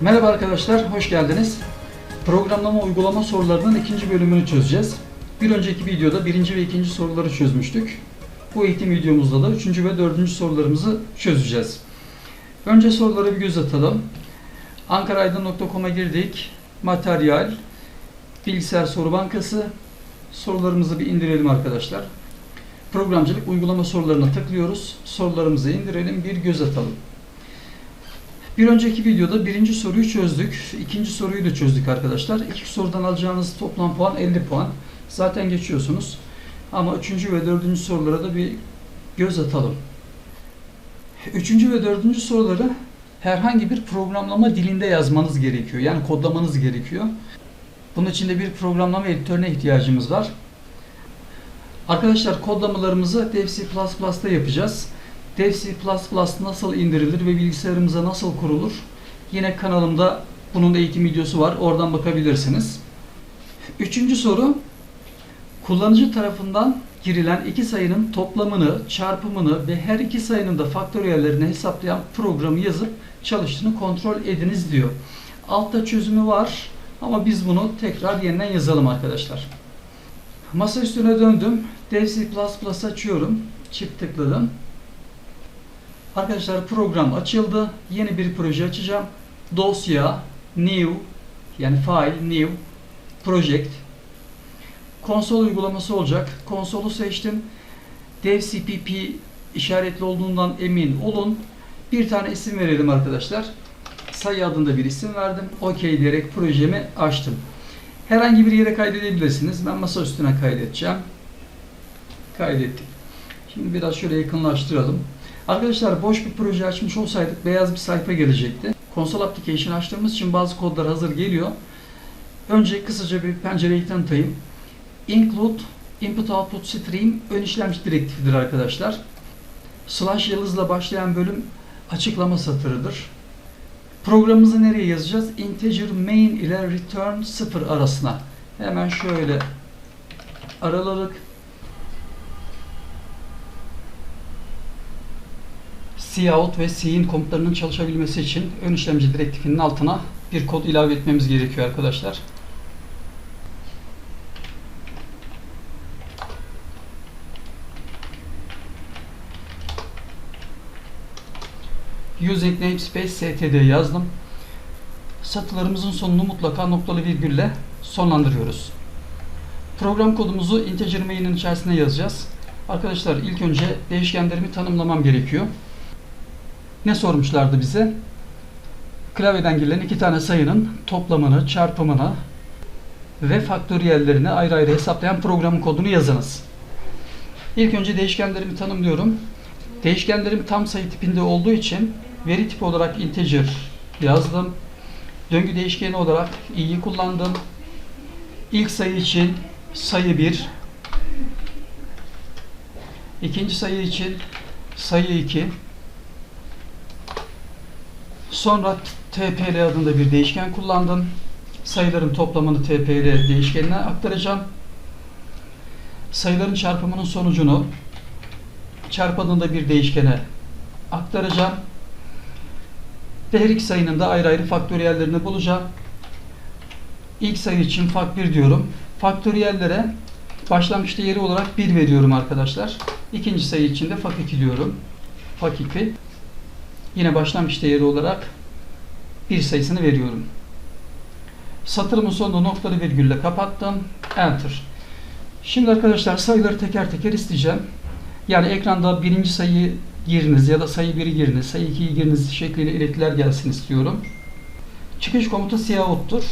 Merhaba arkadaşlar, hoş geldiniz. Programlama uygulama sorularının ikinci bölümünü çözeceğiz. Bir önceki videoda birinci ve ikinci soruları çözmüştük. Bu eğitim videomuzda da üçüncü ve dördüncü sorularımızı çözeceğiz. Önce sorulara bir göz atalım. ankaraydın.com'a girdik. Materyal, bilgisayar soru bankası. Sorularımızı bir indirelim arkadaşlar. Programcılık uygulama sorularına tıklıyoruz. Sorularımızı indirelim, bir göz atalım. Bir önceki videoda birinci soruyu çözdük. ikinci soruyu da çözdük arkadaşlar. İki sorudan alacağınız toplam puan 50 puan. Zaten geçiyorsunuz. Ama üçüncü ve dördüncü sorulara da bir göz atalım. Üçüncü ve dördüncü soruları herhangi bir programlama dilinde yazmanız gerekiyor. Yani kodlamanız gerekiyor. Bunun için de bir programlama editörüne ihtiyacımız var. Arkadaşlar kodlamalarımızı Dev C++'da yapacağız. Dev C++ nasıl indirilir ve bilgisayarımıza nasıl kurulur? Yine kanalımda bunun eğitim videosu var. Oradan bakabilirsiniz. Üçüncü soru. Kullanıcı tarafından girilen iki sayının toplamını, çarpımını ve her iki sayının da faktöriyellerini hesaplayan programı yazıp çalıştığını kontrol ediniz diyor. Altta çözümü var ama biz bunu tekrar yeniden yazalım arkadaşlar. Masa üstüne döndüm. Dev C++ açıyorum. Çift tıkladım. Arkadaşlar program açıldı. Yeni bir proje açacağım. Dosya, new yani file, new, project. Konsol uygulaması olacak. Konsolu seçtim. Dev CPP işaretli olduğundan emin olun. Bir tane isim verelim arkadaşlar. Sayı adında bir isim verdim. OK diyerek projemi açtım. Herhangi bir yere kaydedebilirsiniz. Ben masa üstüne kaydedeceğim. Kaydettik. Şimdi biraz şöyle yakınlaştıralım. Arkadaşlar boş bir proje açmış olsaydık beyaz bir sayfa gelecekti. Console Application açtığımız için bazı kodlar hazır geliyor. Önce kısaca bir pencereyi tanıtayım. Include Input Output Stream ön işlemci direktifidir arkadaşlar. Slash yıldızla başlayan bölüm açıklama satırıdır. Programımızı nereye yazacağız? Integer main ile return 0 arasına. Hemen şöyle araladık. Cout ve cin komutlarının çalışabilmesi için ön işlemci direktifinin altına bir kod ilave etmemiz gerekiyor arkadaşlar. Using namespace std yazdım. Satırlarımızın sonunu mutlaka noktalı virgülle sonlandırıyoruz. Program kodumuzu integer main'in içerisine yazacağız. Arkadaşlar ilk önce değişkenlerimi tanımlamam gerekiyor. Ne sormuşlardı bize? Klavyeden girilen iki tane sayının toplamını, çarpımını ve faktöriyellerini ayrı ayrı hesaplayan programın kodunu yazınız. İlk önce değişkenlerimi tanımlıyorum. Değişkenlerim tam sayı tipinde olduğu için veri tipi olarak integer yazdım. Döngü değişkeni olarak i'yi kullandım. İlk sayı için sayı 1. İkinci sayı için sayı 2. Sonra tpl adında bir değişken kullandım. Sayıların toplamını tpl değişkenine aktaracağım. Sayıların çarpımının sonucunu çarp adında bir değişkene aktaracağım. Ve her iki sayının da ayrı ayrı faktöriyellerini bulacağım. İlk sayı için fak 1 diyorum. Faktöriyellere başlangıç değeri olarak 1 veriyorum arkadaşlar. İkinci sayı için de fak 2 diyorum. Fak 2. Yine başlangıç değeri olarak bir sayısını veriyorum. Satırımın sonunu noktalı virgülle kapattım. Enter. Şimdi arkadaşlar sayıları teker teker isteyeceğim. Yani ekranda birinci sayıyı giriniz ya da sayı 1'i giriniz, sayı 2'yi giriniz şeklinde iletiler gelsin istiyorum. Çıkış komutu cout'tur.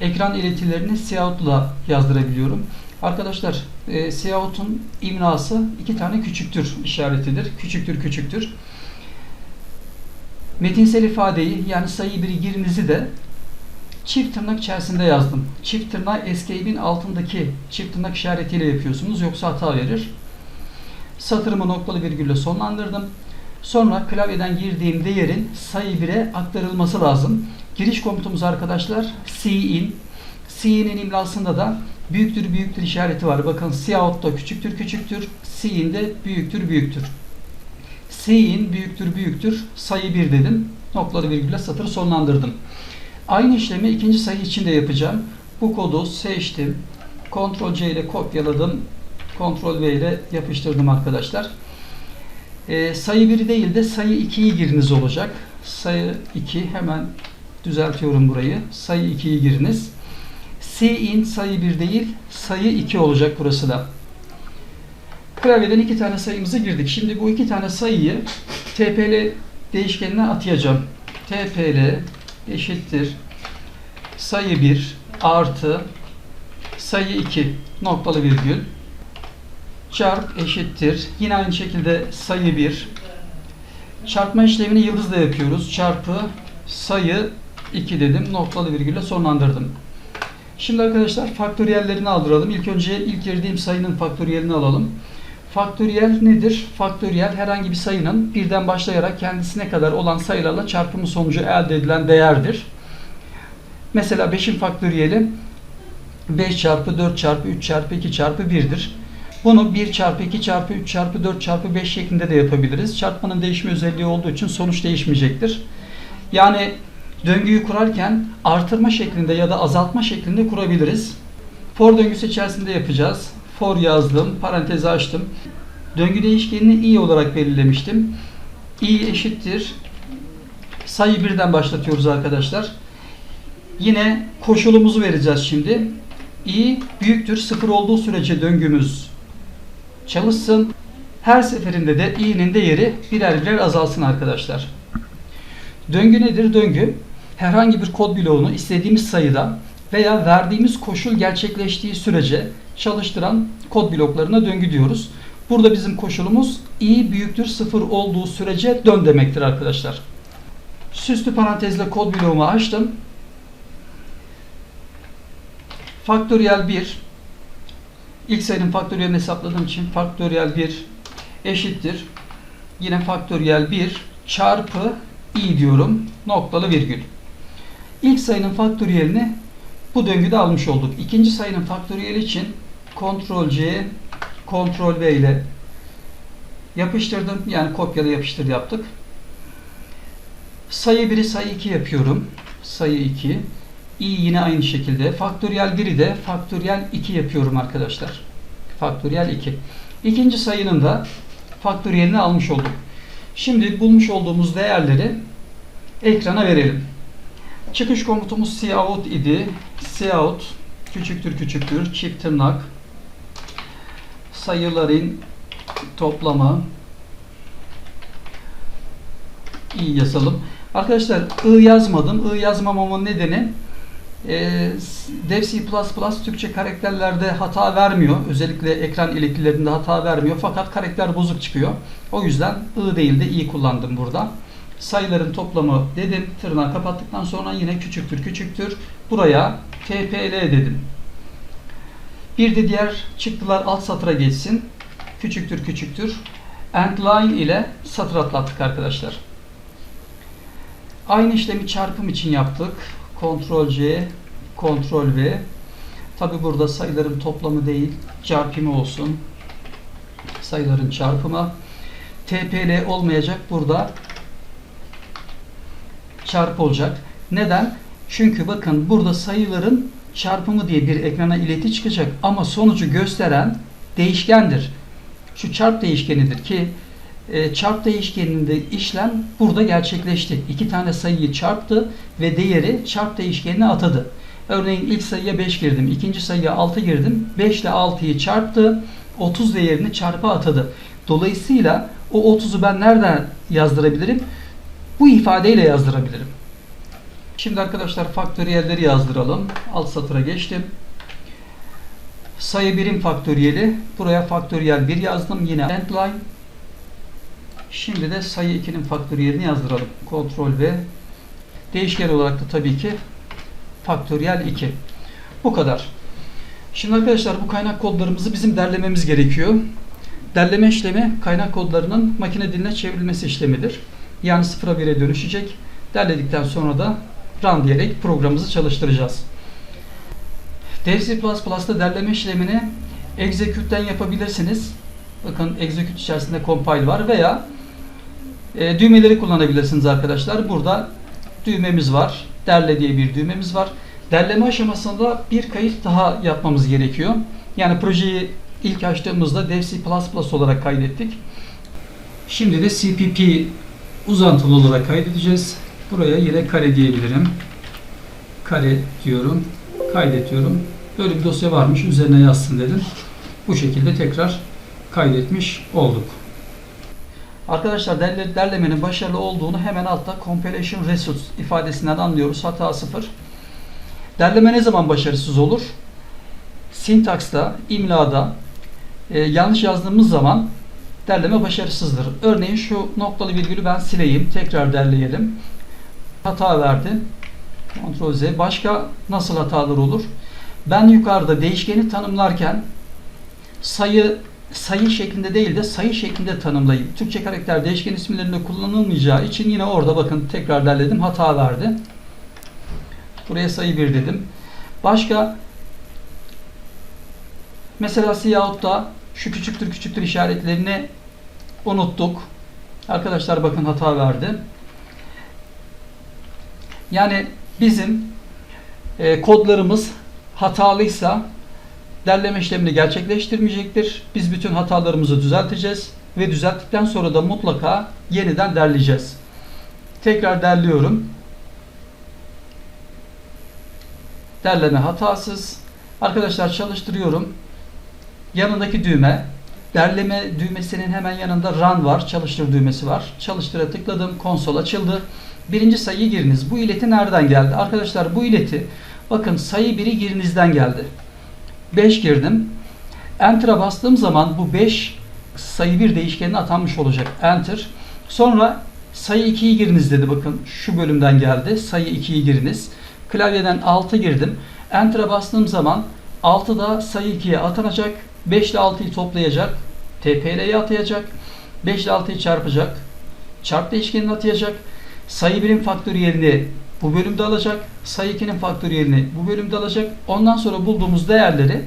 Ekran iletilerini cout'la yazdırabiliyorum. Arkadaşlar e, cout'un imlası iki tane küçüktür işaretidir. Küçüktür küçüktür. Metinsel ifadeyi yani sayı 1'i girinizi de çift tırnak içerisinde yazdım. Çift tırnak escape'in altındaki çift tırnak işaretiyle yapıyorsunuz yoksa hata verir. Satırımı noktalı virgülle sonlandırdım. Sonra klavyeden girdiğim değerin sayı 1'e aktarılması lazım. Giriş komutumuz arkadaşlar cin. Cin'in imlasında da büyüktür büyüktür işareti var. Bakın cout'ta küçüktür küçüktür. Cin de büyüktür büyüktür. Cin büyüktür büyüktür sayı 1 dedim. noktalı virgülle satırı sonlandırdım. Aynı işlemi ikinci sayı için de yapacağım. Bu kodu seçtim. Ctrl C ile kopyaladım. Ctrl V ile yapıştırdım arkadaşlar. Ee, sayı 1 değil de sayı 2'yi giriniz olacak. Sayı 2 hemen düzeltiyorum burayı. Sayı 2'yi giriniz. in sayı 1 değil sayı 2 olacak burası da. Klavyeden iki tane sayımızı girdik. Şimdi bu iki tane sayıyı TPL değişkenine atayacağım. TPL eşittir sayı 1 artı sayı 2 noktalı virgül çarp eşittir. Yine aynı şekilde sayı 1 çarpma işlemini yıldızla yapıyoruz. Çarpı sayı 2 dedim. Noktalı virgülle sonlandırdım. Şimdi arkadaşlar faktöriyellerini aldıralım. İlk önce ilk girdiğim sayının faktöriyelini alalım. Faktöriyel nedir? Faktöriyel herhangi bir sayının birden başlayarak kendisine kadar olan sayılarla çarpımı sonucu elde edilen değerdir. Mesela 5'in faktöriyeli 5 çarpı 4 çarpı 3 çarpı 2 çarpı 1'dir. Bunu 1 çarpı 2 çarpı 3 çarpı 4 çarpı 5 şeklinde de yapabiliriz. Çarpmanın değişme özelliği olduğu için sonuç değişmeyecektir. Yani döngüyü kurarken artırma şeklinde ya da azaltma şeklinde kurabiliriz. For döngüsü içerisinde yapacağız. For yazdım, parantezi açtım. Döngü değişkenini i olarak belirlemiştim. i eşittir. Sayı birden başlatıyoruz arkadaşlar. Yine koşulumuzu vereceğiz şimdi. i büyüktür sıfır olduğu sürece döngümüz çalışsın. Her seferinde de i'nin değeri birer birer azalsın arkadaşlar. Döngü nedir? Döngü herhangi bir kod bloğunu istediğimiz sayıda veya verdiğimiz koşul gerçekleştiği sürece çalıştıran kod bloklarına döngü diyoruz. Burada bizim koşulumuz i büyüktür sıfır olduğu sürece dön demektir arkadaşlar. Süslü parantezle kod bloğumu açtım. Faktöriyel 1 ilk sayının faktöriyelini hesapladığım için faktöriyel 1 eşittir. Yine faktöriyel 1 çarpı i diyorum. Noktalı virgül. İlk sayının faktöriyelini bu döngüde almış olduk. İkinci sayının faktöriyeli için Ctrl C, Ctrl V ile yapıştırdım. Yani kopyala yapıştır yaptık. Sayı 1'i sayı 2 yapıyorum. Sayı 2. i yine aynı şekilde. Faktöriyel 1'i de faktöriyel 2 yapıyorum arkadaşlar. Faktöriyel 2. İkinci sayının da faktöriyelini almış olduk. Şimdi bulmuş olduğumuz değerleri ekrana verelim. Çıkış komutumuz cout idi. Cout küçüktür küçüktür çift tırnak sayıların toplamı iyi yazalım. Arkadaşlar I yazmadım. I yazmamamın nedeni e, Dev C++ Türkçe karakterlerde hata vermiyor. Özellikle ekran iletkilerinde hata vermiyor. Fakat karakter bozuk çıkıyor. O yüzden I değil de i kullandım burada. Sayıların toplamı dedim. Tırnağı kapattıktan sonra yine küçüktür küçüktür. Buraya TPL dedim. Bir de diğer çıktılar alt satıra geçsin. Küçüktür küçüktür. End line ile satır atlattık arkadaşlar. Aynı işlemi çarpım için yaptık. Ctrl C, Ctrl V. Tabi burada sayıların toplamı değil, çarpımı olsun. Sayıların çarpımı. TPL olmayacak. Burada çarpı olacak. Neden? Çünkü bakın burada sayıların çarpımı diye bir ekrana ileti çıkacak ama sonucu gösteren değişkendir. Şu çarp değişkenidir ki e, çarp değişkeninde işlem burada gerçekleşti. İki tane sayıyı çarptı ve değeri çarp değişkenine atadı. Örneğin ilk sayıya 5 girdim, ikinci sayıya 6 girdim. 5 ile 6'yı çarptı, 30 değerini çarpa atadı. Dolayısıyla o 30'u ben nereden yazdırabilirim? Bu ifadeyle yazdırabilirim. Şimdi arkadaşlar faktöriyelleri yazdıralım. Alt satıra geçtim. Sayı 1'in faktöriyeli. Buraya faktöriyel 1 yazdım. Yine endline. Şimdi de sayı 2'nin faktöriyelini yazdıralım. Ctrl V. Değişken olarak da tabii ki faktöriyel 2. Bu kadar. Şimdi arkadaşlar bu kaynak kodlarımızı bizim derlememiz gerekiyor. Derleme işlemi kaynak kodlarının makine diline çevrilmesi işlemidir. Yani 0'a 1'e dönüşecek. Derledikten sonra da run diyerek programımızı çalıştıracağız. Dev C++'da derleme işlemini execute'den yapabilirsiniz. Bakın execute içerisinde compile var veya E, düğmeleri kullanabilirsiniz arkadaşlar. Burada düğmemiz var. Derle diye bir düğmemiz var. Derleme aşamasında bir kayıt daha yapmamız gerekiyor. Yani projeyi ilk açtığımızda DevC++ olarak kaydettik. Şimdi de CPP uzantılı olarak kaydedeceğiz. Buraya yine kare diyebilirim. Kare diyorum. Kaydediyorum. Böyle bir dosya varmış. Üzerine yazsın dedim. Bu şekilde tekrar kaydetmiş olduk. Arkadaşlar derle- derlemenin başarılı olduğunu hemen altta compilation results ifadesinden anlıyoruz. Hata sıfır. Derleme ne zaman başarısız olur? Sintaksta, imlada e, yanlış yazdığımız zaman derleme başarısızdır. Örneğin şu noktalı virgülü ben sileyim. Tekrar derleyelim. Hata verdi. Ctrl Z. Başka nasıl hatalar olur? Ben yukarıda değişkeni tanımlarken sayı sayı şeklinde değil de sayı şeklinde tanımlayıp Türkçe karakter değişken isimlerinde kullanılmayacağı için yine orada bakın tekrar derledim hata verdi. Buraya sayı 1 dedim. Başka mesela Cout'ta şu küçüktür küçüktür işaretlerini unuttuk. Arkadaşlar bakın hata verdi. Yani bizim e, kodlarımız hatalıysa derleme işlemini gerçekleştirmeyecektir. Biz bütün hatalarımızı düzelteceğiz ve düzelttikten sonra da mutlaka yeniden derleyeceğiz. Tekrar derliyorum. Derleme hatasız. Arkadaşlar çalıştırıyorum. Yanındaki düğme derleme düğmesinin hemen yanında run var. Çalıştır düğmesi var. Çalıştıra tıkladım. Konsol açıldı. Birinci sayıyı giriniz. Bu ileti nereden geldi? Arkadaşlar bu ileti bakın sayı biri girinizden geldi. 5 girdim. Enter'a bastığım zaman bu 5 sayı bir değişkenine atanmış olacak. Enter. Sonra sayı 2'yi giriniz dedi. Bakın şu bölümden geldi. Sayı 2'yi giriniz. Klavyeden 6 girdim. Enter'a bastığım zaman 6 da sayı 2'ye atanacak. 5 ile 6'yı toplayacak. TPL'ye atayacak. 5 ile 6'yı çarpacak. Çarp değişkenini atayacak. Sayı 1'in faktöriyelini bu bölümde alacak. Sayı 2'nin faktöriyelini bu bölümde alacak. Ondan sonra bulduğumuz değerleri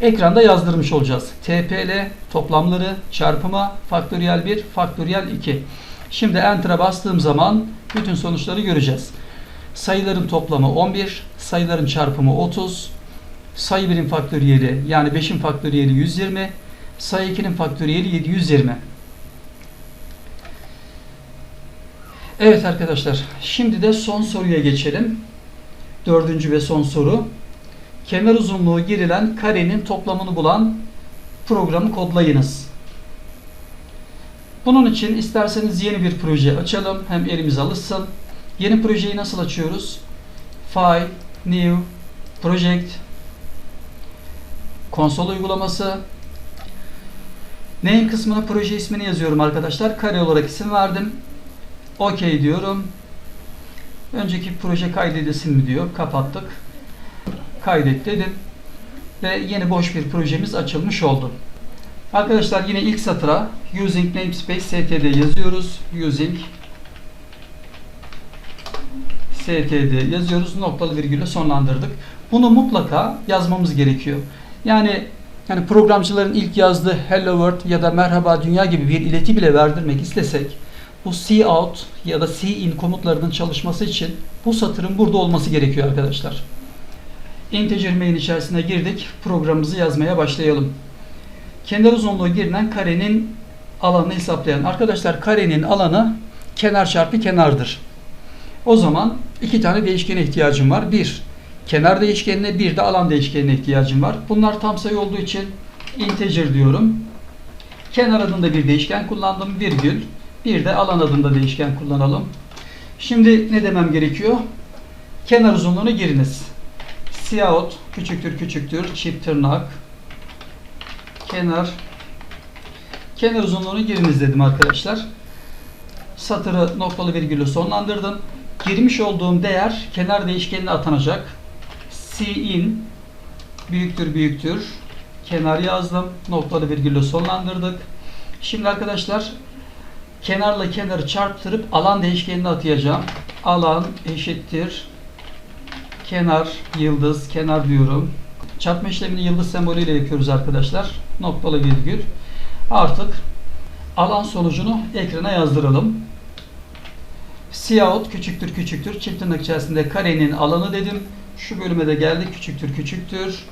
ekranda yazdırmış olacağız. TPL toplamları çarpıma faktöriyel 1, faktöriyel 2. Şimdi Enter'a bastığım zaman bütün sonuçları göreceğiz. Sayıların toplamı 11, sayıların çarpımı 30, sayı 1'in faktöriyeli yani 5'in faktöriyeli 120, sayı 2'nin faktöriyeli 720. Evet arkadaşlar, şimdi de son soruya geçelim. Dördüncü ve son soru. Kenar uzunluğu girilen karenin toplamını bulan programı kodlayınız. Bunun için isterseniz yeni bir proje açalım. Hem elimiz alışsın. Yeni projeyi nasıl açıyoruz? File, New, Project, konsol uygulaması. Name kısmına proje ismini yazıyorum arkadaşlar. Kare olarak isim verdim. OK diyorum. Önceki proje kaydedilsin mi diyor. Kapattık. Kaydet dedim. Ve yeni boş bir projemiz açılmış oldu. Arkadaşlar yine ilk satıra using namespace std yazıyoruz. Using std yazıyoruz. Noktalı virgülle sonlandırdık. Bunu mutlaka yazmamız gerekiyor. Yani yani programcıların ilk yazdığı hello world ya da merhaba dünya gibi bir ileti bile verdirmek istesek bu cout ya da cin komutlarının çalışması için bu satırın burada olması gerekiyor arkadaşlar. Integer main içerisine girdik. Programımızı yazmaya başlayalım. Kenar uzunluğu girilen karenin alanını hesaplayan. Arkadaşlar karenin alanı kenar çarpı kenardır. O zaman iki tane değişkene ihtiyacım var. Bir, kenar değişkenine bir de alan değişkenine ihtiyacım var. Bunlar tam sayı olduğu için integer diyorum. Kenar adında bir değişken kullandım. Virgül. Bir de alan adında değişken kullanalım. Şimdi ne demem gerekiyor? Kenar uzunluğunu giriniz. Cout küçüktür küçüktür çift tırnak kenar kenar uzunluğunu giriniz dedim arkadaşlar. Satırı noktalı virgülü sonlandırdım. Girmiş olduğum değer kenar değişkenine atanacak. Cin büyüktür büyüktür. Kenar yazdım. Noktalı virgülü sonlandırdık. Şimdi arkadaşlar kenarla kenarı çarptırıp alan değişkenine atayacağım. Alan eşittir kenar yıldız kenar diyorum. Çarpma işlemini yıldız sembolüyle yapıyoruz arkadaşlar. Noktalı virgül. Artık alan sonucunu ekrana yazdıralım. Siyaut küçüktür küçüktür çift tırnak içerisinde karenin alanı dedim. Şu bölüme de geldik küçüktür küçüktür.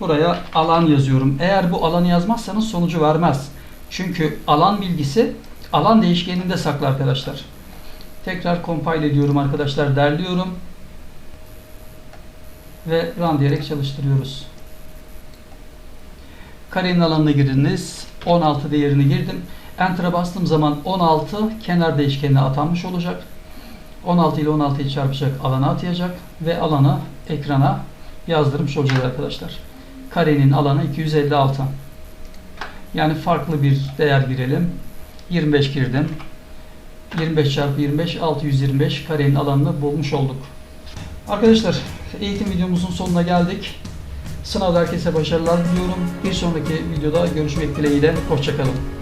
Buraya alan yazıyorum. Eğer bu alanı yazmazsanız sonucu vermez. Çünkü alan bilgisi alan değişkeninde saklı arkadaşlar. Tekrar compile ediyorum arkadaşlar. Derliyorum. Ve run diyerek çalıştırıyoruz. Karenin alanına girdiniz. 16 değerini girdim. Enter'a bastığım zaman 16 kenar değişkenine atanmış olacak. 16 ile 16'yı çarpacak alana atayacak ve alanı ekrana yazdırmış olacağız arkadaşlar. Karenin alanı 256. Yani farklı bir değer girelim. 25 girdim. 25 çarpı 25 625 karenin alanını bulmuş olduk. Arkadaşlar eğitim videomuzun sonuna geldik. Sınavda herkese başarılar diliyorum. Bir sonraki videoda görüşmek dileğiyle. Hoşçakalın.